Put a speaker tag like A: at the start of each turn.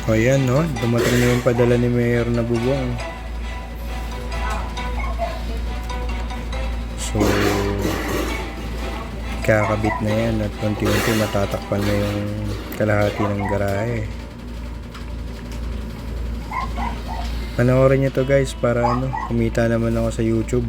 A: So ayan no, dumating na yung padala ni Mayor na bubong. So kakabit na yan at unti-unti matatakpan na yung kalahati ng garahe. Panoorin nyo to guys para ano, kumita naman ako sa YouTube.